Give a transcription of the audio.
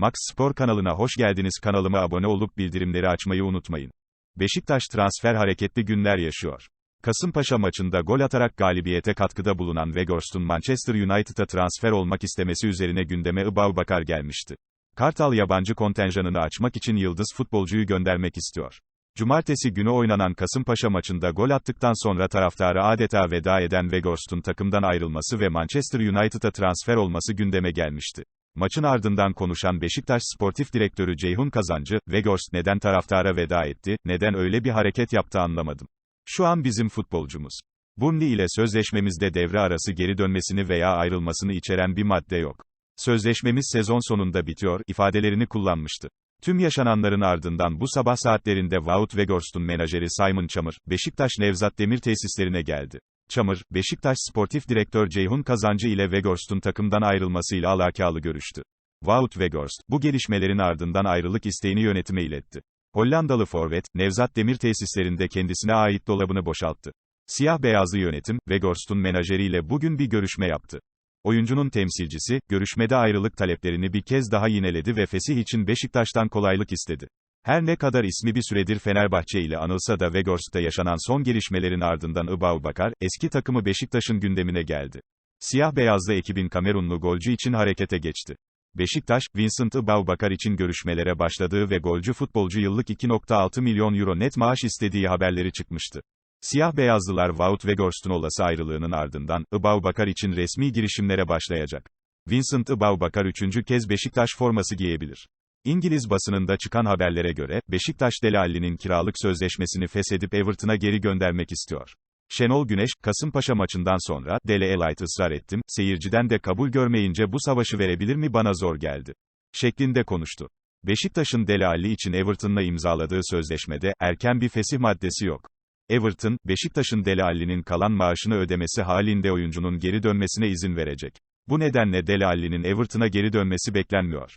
Max Spor kanalına hoş geldiniz. Kanalıma abone olup bildirimleri açmayı unutmayın. Beşiktaş transfer hareketli günler yaşıyor. Kasımpaşa maçında gol atarak galibiyete katkıda bulunan Weghorst'un Manchester United'a transfer olmak istemesi üzerine gündeme Bakar gelmişti. Kartal yabancı kontenjanını açmak için yıldız futbolcuyu göndermek istiyor. Cumartesi günü oynanan Kasımpaşa maçında gol attıktan sonra taraftarı adeta veda eden Weghorst'un takımdan ayrılması ve Manchester United'a transfer olması gündeme gelmişti. Maçın ardından konuşan Beşiktaş Sportif Direktörü Ceyhun Kazancı, Weghorst neden taraftara veda etti, neden öyle bir hareket yaptı anlamadım. Şu an bizim futbolcumuz. Burnley ile sözleşmemizde devre arası geri dönmesini veya ayrılmasını içeren bir madde yok. Sözleşmemiz sezon sonunda bitiyor, ifadelerini kullanmıştı. Tüm yaşananların ardından bu sabah saatlerinde Wout Weghorst'un menajeri Simon Çamır, Beşiktaş Nevzat Demir tesislerine geldi. Çamır, Beşiktaş Sportif Direktör Ceyhun Kazancı ile Weghorst'un takımdan ayrılmasıyla alakalı görüştü. Wout Weghorst, bu gelişmelerin ardından ayrılık isteğini yönetime iletti. Hollandalı forvet, Nevzat Demir tesislerinde kendisine ait dolabını boşalttı. Siyah-beyazlı yönetim, Weghorst'un menajeriyle bugün bir görüşme yaptı. Oyuncunun temsilcisi, görüşmede ayrılık taleplerini bir kez daha yineledi ve fesih için Beşiktaş'tan kolaylık istedi. Her ne kadar ismi bir süredir Fenerbahçe ile anılsa da Weghorst'ta yaşanan son gelişmelerin ardından Bakar, eski takımı Beşiktaş'ın gündemine geldi. Siyah-beyazlı ekibin Kamerunlu golcü için harekete geçti. Beşiktaş, Vincent Bakar için görüşmelere başladığı ve golcü futbolcu yıllık 2.6 milyon euro net maaş istediği haberleri çıkmıştı. Siyah-beyazlılar Wout Weghorst'un olası ayrılığının ardından, Bakar için resmi girişimlere başlayacak. Vincent Bakar üçüncü kez Beşiktaş forması giyebilir. İngiliz basınında çıkan haberlere göre, Beşiktaş Dele Alli'nin kiralık sözleşmesini feshedip Everton'a geri göndermek istiyor. Şenol Güneş, Kasımpaşa maçından sonra, Dele Elite ısrar ettim, seyirciden de kabul görmeyince bu savaşı verebilir mi bana zor geldi. Şeklinde konuştu. Beşiktaş'ın Dele Alli için Everton'la imzaladığı sözleşmede, erken bir fesih maddesi yok. Everton, Beşiktaş'ın Dele Alli'nin kalan maaşını ödemesi halinde oyuncunun geri dönmesine izin verecek. Bu nedenle Dele Alli'nin Everton'a geri dönmesi beklenmiyor.